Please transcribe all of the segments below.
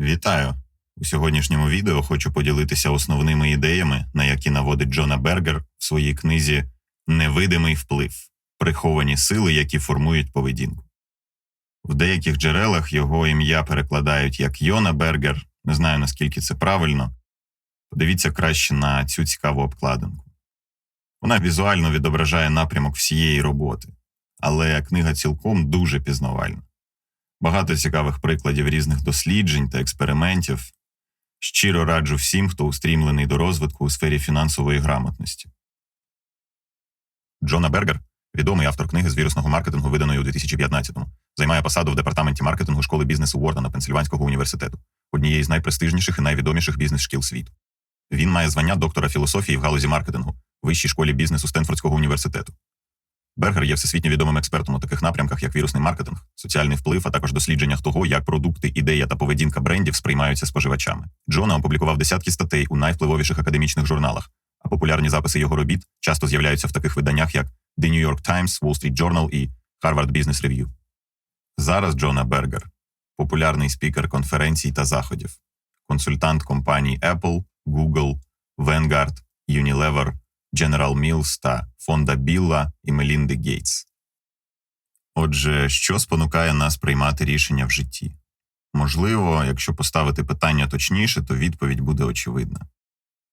Вітаю! У сьогоднішньому відео хочу поділитися основними ідеями, на які наводить Джона Бергер в своїй книзі Невидимий вплив приховані сили, які формують поведінку. В деяких джерелах його ім'я перекладають як Йона Бергер. Не знаю наскільки це правильно. Подивіться краще на цю цікаву обкладинку. Вона візуально відображає напрямок всієї роботи, але книга цілком дуже пізнавальна. Багато цікавих прикладів різних досліджень та експериментів. Щиро раджу всім, хто устрімлений до розвитку у сфері фінансової грамотності. Джона Бергер, відомий автор книги з вірусного маркетингу, виданої у 2015-му, займає посаду в департаменті маркетингу школи бізнесу Уордена Пенсильванського університету, однієї з найпрестижніших і найвідоміших бізнес-шкіл світу. Він має звання доктора філософії в галузі маркетингу Вищій школі бізнесу Стенфордського університету. Бергер є всесвітньо відомим експертом у таких напрямках, як вірусний маркетинг, соціальний вплив, а також дослідженнях того, як продукти, ідея та поведінка брендів сприймаються споживачами. Джона опублікував десятки статей у найвпливовіших академічних журналах, а популярні записи його робіт часто з'являються в таких виданнях, як The New York Times, Wall Street Journal і Harvard Business Review. Зараз Джона Бергер популярний спікер конференцій та заходів, консультант компаній Apple, Google, Vanguard, Unilever, General Mills та фонда Білла і Мелінди Гейтс. Отже, що спонукає нас приймати рішення в житті? Можливо, якщо поставити питання точніше, то відповідь буде очевидна.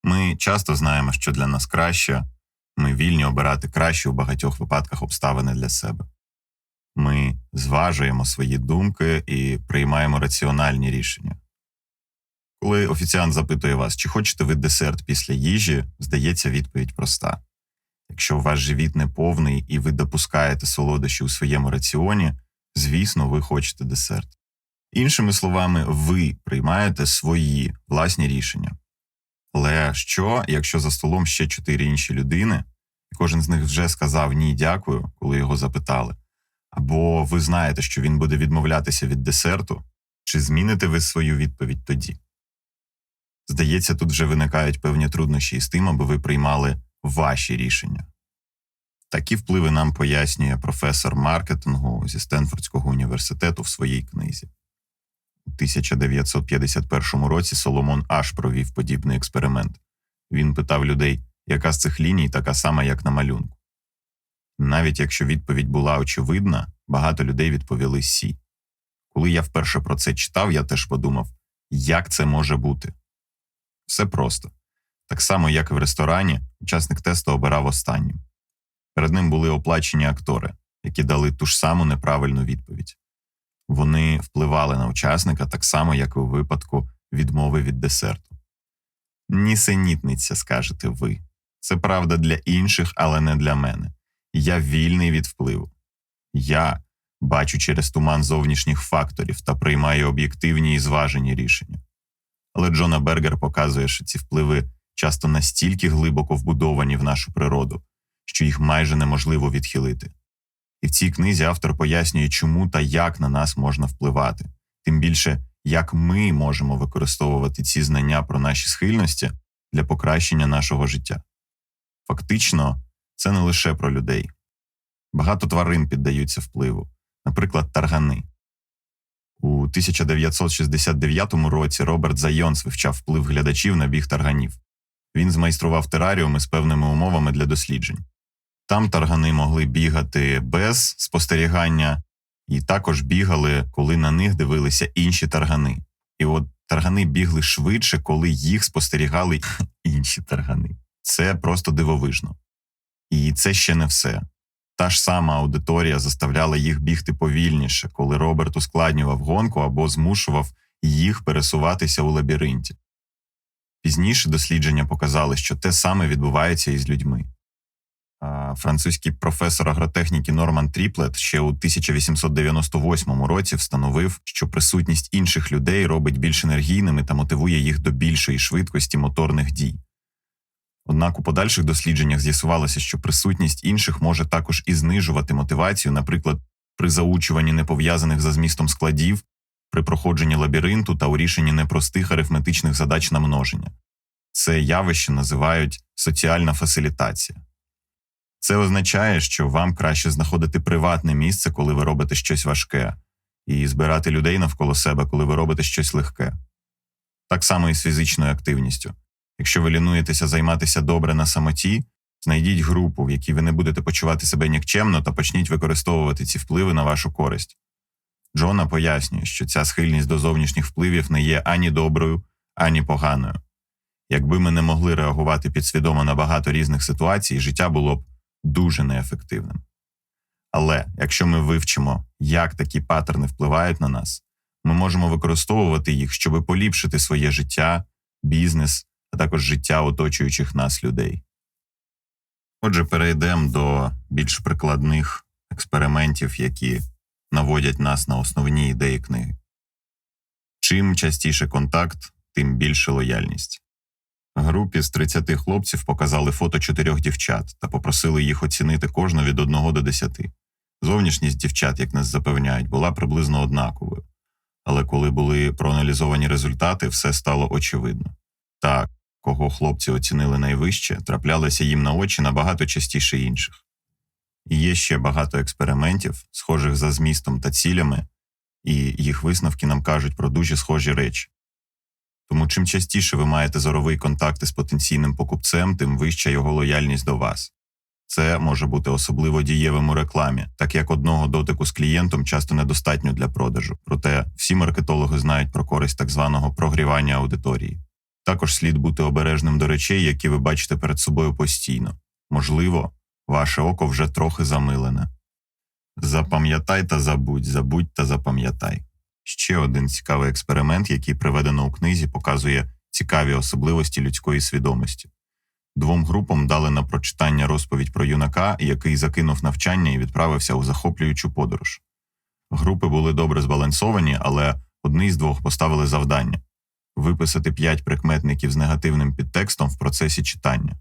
Ми часто знаємо, що для нас краще, ми вільні обирати кращі у багатьох випадках обставини для себе. Ми зважуємо свої думки і приймаємо раціональні рішення. Коли офіціант запитує вас, чи хочете ви десерт після їжі, здається відповідь проста. Якщо ваш живіт не повний і ви допускаєте солодощі у своєму раціоні, звісно, ви хочете десерт. Іншими словами, ви приймаєте свої власні рішення. Але що, якщо за столом ще чотири інші людини, і кожен з них вже сказав ні, дякую, коли його запитали, або ви знаєте, що він буде відмовлятися від десерту, чи зміните ви свою відповідь тоді? Здається, тут вже виникають певні труднощі із тим, аби ви приймали ваші рішення. Такі впливи нам пояснює професор маркетингу зі Стенфордського університету в своїй книзі. У 1951 році Соломон Аш провів подібний експеримент. Він питав людей, яка з цих ліній така сама, як на малюнку. Навіть якщо відповідь була очевидна, багато людей відповіли Сі. Коли я вперше про це читав, я теж подумав, як це може бути. Все просто. Так само, як і в ресторані, учасник тесту обирав останнім. Перед ним були оплачені актори, які дали ту ж саму неправильну відповідь. Вони впливали на учасника так само, як і у випадку відмови від десерту. Нісенітниця, скажете ви. Це правда для інших, але не для мене. Я вільний від впливу. Я бачу через туман зовнішніх факторів та приймаю об'єктивні і зважені рішення. Але Джона Бергер показує, що ці впливи часто настільки глибоко вбудовані в нашу природу, що їх майже неможливо відхилити. І в цій книзі автор пояснює, чому та як на нас можна впливати, тим більше, як ми можемо використовувати ці знання про наші схильності для покращення нашого життя. Фактично, це не лише про людей. Багато тварин піддаються впливу, наприклад, таргани. У 1969 році Роберт Зайонс вивчав вплив глядачів на біг тарганів. Він змайстрував тераріуми з певними умовами для досліджень. Там таргани могли бігати без спостерігання, і також бігали, коли на них дивилися інші таргани. І от таргани бігли швидше, коли їх спостерігали інші таргани. Це просто дивовижно. І це ще не все. Та ж сама аудиторія заставляла їх бігти повільніше, коли Роберт ускладнював гонку або змушував їх пересуватися у лабіринті. Пізніше дослідження показали, що те саме відбувається і з людьми. Французький професор агротехніки Норман Тріплет ще у 1898 році встановив, що присутність інших людей робить більш енергійними та мотивує їх до більшої швидкості моторних дій. Однак у подальших дослідженнях з'ясувалося, що присутність інших може також і знижувати мотивацію, наприклад, при заучуванні непов'язаних за змістом складів, при проходженні лабіринту та у рішенні непростих арифметичних задач на множення. Це явище називають соціальна фасилітація. Це означає, що вам краще знаходити приватне місце, коли ви робите щось важке, і збирати людей навколо себе, коли ви робите щось легке. Так само і з фізичною активністю. Якщо ви лінуєтеся займатися добре на самоті, знайдіть групу, в якій ви не будете почувати себе нікчемно, та почніть використовувати ці впливи на вашу користь. Джона пояснює, що ця схильність до зовнішніх впливів не є ані доброю, ані поганою. Якби ми не могли реагувати підсвідомо на багато різних ситуацій, життя було б дуже неефективним. Але якщо ми вивчимо, як такі паттерни впливають на нас, ми можемо використовувати їх, щоб поліпшити своє життя, бізнес, а також життя оточуючих нас людей. Отже, перейдемо до більш прикладних експериментів, які наводять нас на основні ідеї книги. Чим частіше контакт, тим більше лояльність. Групі з 30 хлопців показали фото чотирьох дівчат та попросили їх оцінити кожну від 1 до 10. Зовнішність дівчат, як нас запевняють, була приблизно однаковою. Але коли були проаналізовані результати, все стало очевидно. Так, кого хлопці оцінили найвище, траплялися їм на очі набагато частіше інших. І є ще багато експериментів, схожих за змістом та цілями, і їх висновки нам кажуть про дуже схожі речі. Тому чим частіше ви маєте зоровий контакт із потенційним покупцем, тим вища його лояльність до вас. Це може бути особливо дієвим у рекламі, так як одного дотику з клієнтом часто недостатньо для продажу. Проте всі маркетологи знають про користь так званого прогрівання аудиторії. Також слід бути обережним до речей, які ви бачите перед собою постійно. Можливо, ваше око вже трохи замилене. Запам'ятай та забудь, забудь та запам'ятай. Ще один цікавий експеримент, який приведено у книзі, показує цікаві особливості людської свідомості. Двом групам дали на прочитання розповідь про юнака, який закинув навчання і відправився у захоплюючу подорож. Групи були добре збалансовані, але одні з двох поставили завдання виписати п'ять прикметників з негативним підтекстом в процесі читання.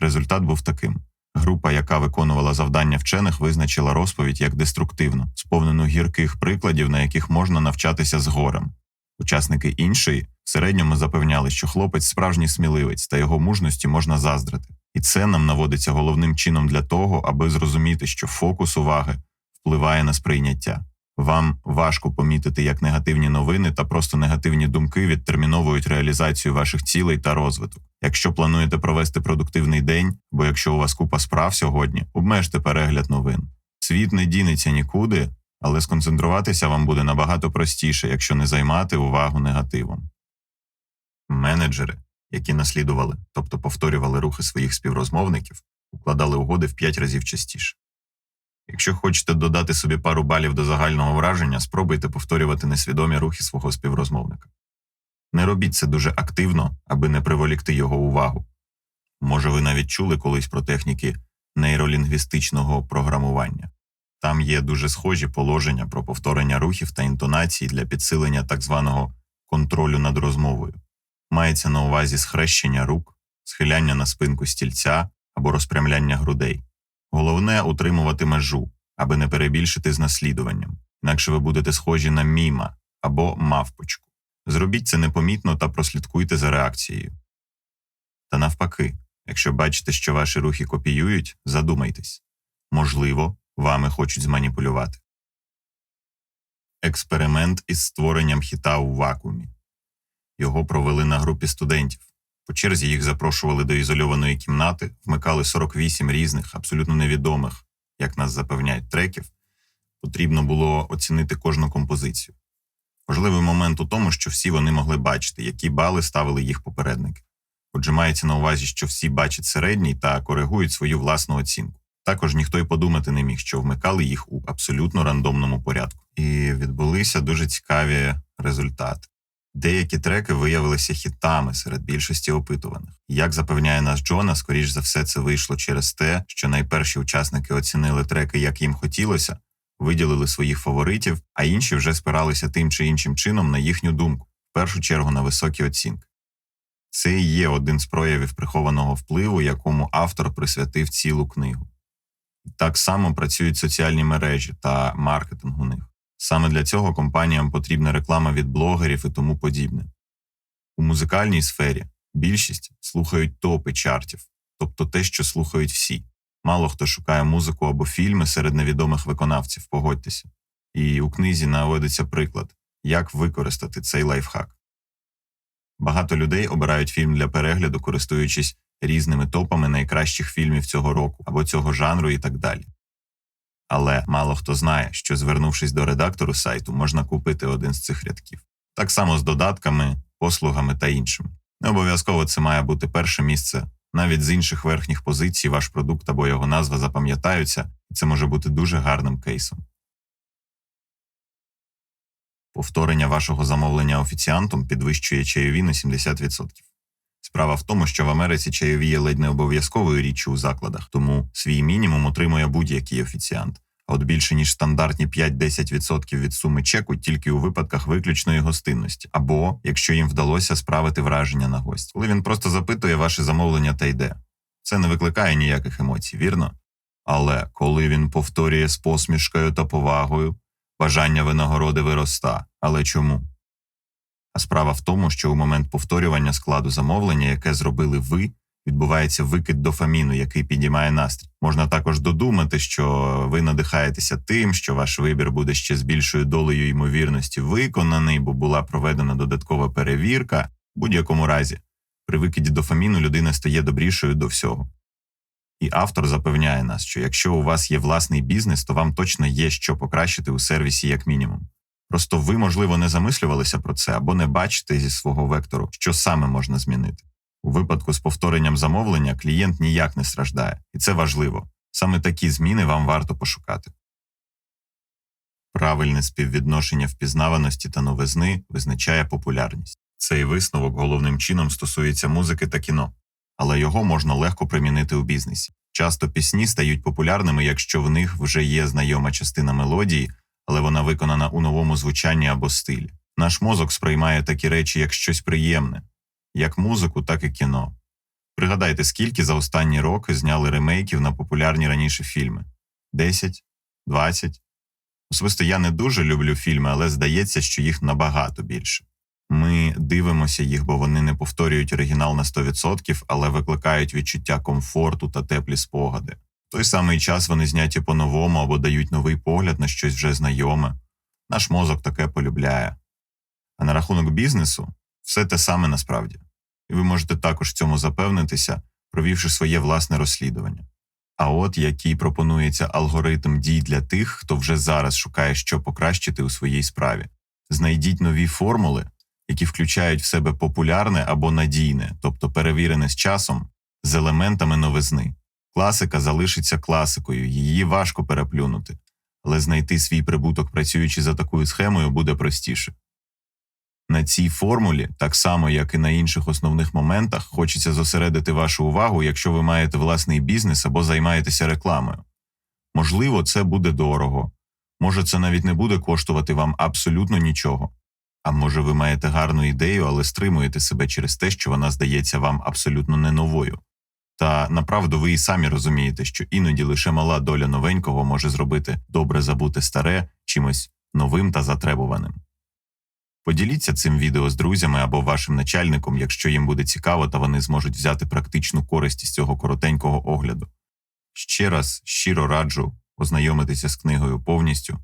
Результат був таким: група, яка виконувала завдання вчених, визначила розповідь як деструктивну, сповнену гірких прикладів, на яких можна навчатися з горем. Учасники іншої в середньому запевняли, що хлопець справжній сміливець та його мужності можна заздрити. І це нам наводиться головним чином для того, аби зрозуміти, що фокус уваги впливає на сприйняття. Вам важко помітити, як негативні новини та просто негативні думки відтерміновують реалізацію ваших цілей та розвиток. Якщо плануєте провести продуктивний день, бо якщо у вас купа справ сьогодні, обмежте перегляд новин. Світ не дінеться нікуди, але сконцентруватися вам буде набагато простіше, якщо не займати увагу негативом. Менеджери, які наслідували, тобто повторювали рухи своїх співрозмовників, укладали угоди в 5 разів частіше. Якщо хочете додати собі пару балів до загального враження, спробуйте повторювати несвідомі рухи свого співрозмовника. Не робіть це дуже активно, аби не приволікти його увагу. Може, ви навіть чули колись про техніки нейролінгвістичного програмування. Там є дуже схожі положення про повторення рухів та інтонацій для підсилення так званого контролю над розмовою. Мається на увазі схрещення рук, схиляння на спинку стільця або розпрямляння грудей. Головне утримувати межу, аби не перебільшити з наслідуванням, інакше ви будете схожі на міма або мавпочку. Зробіть це непомітно та прослідкуйте за реакцією. Та навпаки, якщо бачите, що ваші рухи копіюють, задумайтесь можливо, вами хочуть зманіпулювати. Експеримент із створенням хіта у вакуумі. Його провели на групі студентів. По черзі їх запрошували до ізольованої кімнати, вмикали 48 різних, абсолютно невідомих, як нас запевняють, треків. Потрібно було оцінити кожну композицію. Важливий момент у тому, що всі вони могли бачити, які бали ставили їх попередники. Отже, мається на увазі, що всі бачать середній та коригують свою власну оцінку. Також ніхто й подумати не міг, що вмикали їх у абсолютно рандомному порядку. І відбулися дуже цікаві результати. Деякі треки виявилися хітами серед більшості опитуваних. Як запевняє нас Джона, скоріш за все, це вийшло через те, що найперші учасники оцінили треки, як їм хотілося, виділили своїх фаворитів, а інші вже спиралися тим чи іншим чином на їхню думку, в першу чергу на високі оцінки. Це і є один з проявів прихованого впливу, якому автор присвятив цілу книгу. Так само працюють соціальні мережі та маркетинг у них. Саме для цього компаніям потрібна реклама від блогерів і тому подібне. У музикальній сфері більшість слухають топи чартів, тобто те, що слухають всі. Мало хто шукає музику або фільми серед невідомих виконавців, погодьтеся. І у книзі наводиться приклад, як використати цей лайфхак. Багато людей обирають фільм для перегляду, користуючись різними топами найкращих фільмів цього року або цього жанру і так далі. Але мало хто знає, що звернувшись до редактору сайту, можна купити один з цих рядків. Так само з додатками, послугами та іншим. Не обов'язково це має бути перше місце. Навіть з інших верхніх позицій ваш продукт або його назва запам'ятаються, і це може бути дуже гарним кейсом. Повторення вашого замовлення офіціантом підвищує чайові на 70%. Справа в тому, що в Америці чайові є ледь не обов'язковою річчю у закладах, тому свій мінімум отримує будь-який офіціант. А от більше ніж стандартні 5-10% від суми чеку тільки у випадках виключної гостинності, або якщо їм вдалося справити враження на гость, коли він просто запитує ваше замовлення та йде. Це не викликає ніяких емоцій, вірно? Але коли він повторює з посмішкою та повагою, бажання винагороди вироста. Але чому? А справа в тому, що у момент повторювання складу замовлення, яке зробили ви, відбувається викид дофаміну, який підіймає настрій. Можна також додумати, що ви надихаєтеся тим, що ваш вибір буде ще з більшою долею ймовірності виконаний, бо була проведена додаткова перевірка. В будь-якому разі, при викиді дофаміну людина стає добрішою до всього. І автор запевняє нас, що якщо у вас є власний бізнес, то вам точно є що покращити у сервісі як мінімум. Просто ви, можливо, не замислювалися про це або не бачите зі свого вектору, що саме можна змінити. У випадку з повторенням замовлення клієнт ніяк не страждає, і це важливо. Саме такі зміни вам варто пошукати. Правильне співвідношення впізнаваності та новизни визначає популярність. Цей висновок головним чином стосується музики та кіно, але його можна легко примінити у бізнесі. Часто пісні стають популярними, якщо в них вже є знайома частина мелодії, але вона виконана у новому звучанні або стилі. Наш мозок сприймає такі речі як щось приємне, як музику, так і кіно. Пригадайте, скільки за останні роки зняли ремейків на популярні раніше фільми: 10? 20? Особисто я не дуже люблю фільми, але здається, що їх набагато більше. Ми дивимося їх, бо вони не повторюють оригінал на 100%, але викликають відчуття комфорту та теплі спогади. В той самий час вони зняті по-новому або дають новий погляд на щось вже знайоме. Наш мозок таке полюбляє. А на рахунок бізнесу все те саме насправді. І ви можете також в цьому запевнитися, провівши своє власне розслідування. А от який пропонується алгоритм дій для тих, хто вже зараз шукає, що покращити у своїй справі. Знайдіть нові формули, які включають в себе популярне або надійне, тобто перевірене з часом, з елементами новизни. Класика залишиться класикою, її важко переплюнути, але знайти свій прибуток, працюючи за такою схемою, буде простіше. На цій формулі, так само як і на інших основних моментах, хочеться зосередити вашу увагу, якщо ви маєте власний бізнес або займаєтеся рекламою. Можливо, це буде дорого, може, це навіть не буде коштувати вам абсолютно нічого. А може, ви маєте гарну ідею, але стримуєте себе через те, що вона здається вам абсолютно не новою. Та направду ви і самі розумієте, що іноді лише мала доля новенького може зробити добре забути старе чимось новим та затребуваним. Поділіться цим відео з друзями або вашим начальником, якщо їм буде цікаво та вони зможуть взяти практичну користь із цього коротенького огляду. Ще раз щиро раджу ознайомитися з книгою повністю.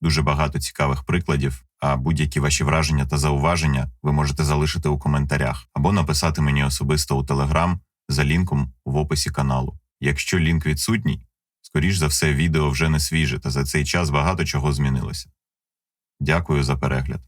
Дуже багато цікавих прикладів, а будь-які ваші враження та зауваження ви можете залишити у коментарях або написати мені особисто у Телеграм за лінком в описі каналу. Якщо лінк відсутній, скоріш за все, відео вже не свіже, та за цей час багато чого змінилося. Дякую за перегляд.